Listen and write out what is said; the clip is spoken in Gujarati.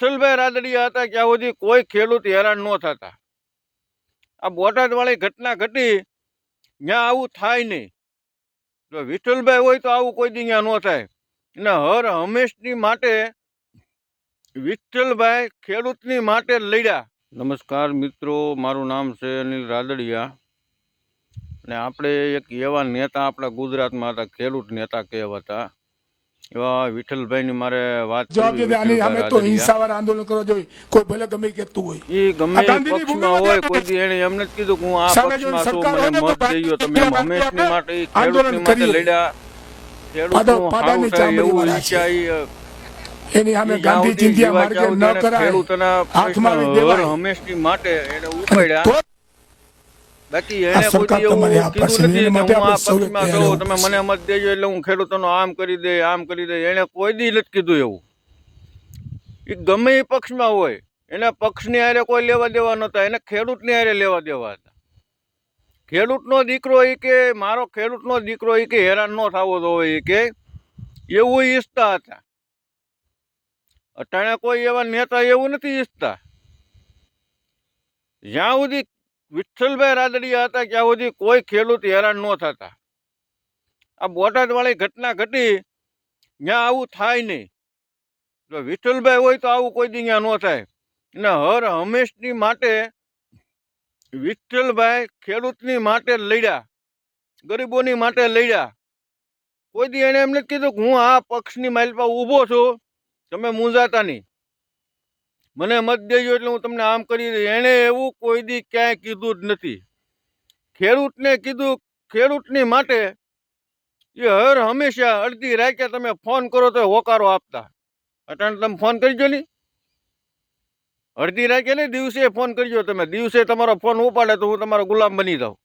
વિઠ્ઠલભાઈ રાદડિયા હતા ત્યાં સુધી કોઈ ખેડૂત હેરાન ન થતા. આ બોટાદવાળી ઘટના ઘટી ત્યાં આવું થાય નહીં. જો વિઠ્ઠલભાઈ હોય તો આવું કોઈ દી ત્યાં ન થાય. અને હર હંમેશની માટે વિઠ્ઠલભાઈ ખેડૂતની માટે લડ્યા. નમસ્કાર મિત્રો, મારું નામ છે અનિલ રાદડિયા. અને આપણે એક એવા નેતા આપણા ગુજરાતમાં હતા, ખેડૂત નેતા કહેવાતા એવા વિઠ્ઠલભાઈની મારે વાત જવાબ દે આની સામે તો હિંસાવાર આંદોલન કરવા જોઈએ. કોઈ ભલે ગમે કહેતું હોય. એ ગમે પક્ષમાં હોય કોઈ દી એને એમને જ કીધું કે હું આ પક્ષમાં છું મને મત દઈયો તમે હંમેશની માટે ખેડૂતની માટે લડ્યા. ખેડૂતનું પાડાની સારું થાય એવું. ઈચ્છા એની સામે ગાંધી ચિંધ્યા માર્ગે ન કરાય. હાથમાં. હંમેશની માટે એને ઉપાડ્યા. બાકી એને કોઈ એવું કીધું નથી કે હું આ પક્ષમાં છું તમે મને મત દેજો એટલે હું ખેડૂતોનો આમ કરી દે આમ કરી દે. એને કોઈ દી નથી કીધું એવું. એ ગમે એ પક્ષમાં હોય એના પક્ષની હારે કોઈ લેવા દેવા નહોતા એને ખેડૂતની હારે લેવા દેવા હતા. ખેડૂતનો દીકરો એ કે મારો ખેડૂતનો દીકરો એ કે હેરાન ન થવો જોઈએ એ કે એવું ઈચ્છતા હતા. અટાણે કોઈ એવા નેતા એવું નથી ઈચ્છતા. જ્યાં સુધી વિઠ્ઠલભાઈ રાદડિયા હતા ત્યાં સુધી કોઈ ખેડૂત હેરાન ન થતા. આ બોટાદવાળી ઘટના ઘટી ત્યાં આવું થાય નહીં. જો વિઠ્ઠલભાઈ હોય તો આવું કોઈ દી ત્યાં ન થાય. અને હર હંમેશની માટે વિઠ્ઠલભાઈ ખેડૂતની માટે લડ્યા, ગરીબોની માટે લડ્યા. કોઈ દી એણે એમ નથી કીધું કે હું આ પક્ષની માઇલ પર ઊભો છું, તમે મૂંઝાતા નહીં. મને મત દેજો એટલે હું તમને આમ કરી એણે એવું કોઈ દી ક્યાંય કીધું જ નથી. ખેડૂતને કીધું, ખેડૂતની માટે એ હર હંમેશા અડધી રાખ્યા તમે ફોન કરો તો હોકારો આપતા. અટાણે તમે ફોન કરજો નહીં. અડધી રાખ્યા નહીં, દિવસે ફોન કરજો તમે. દિવસે તમારો ફોન ઉપાડે તો હું તમારો ગુલામ બની જાઉં.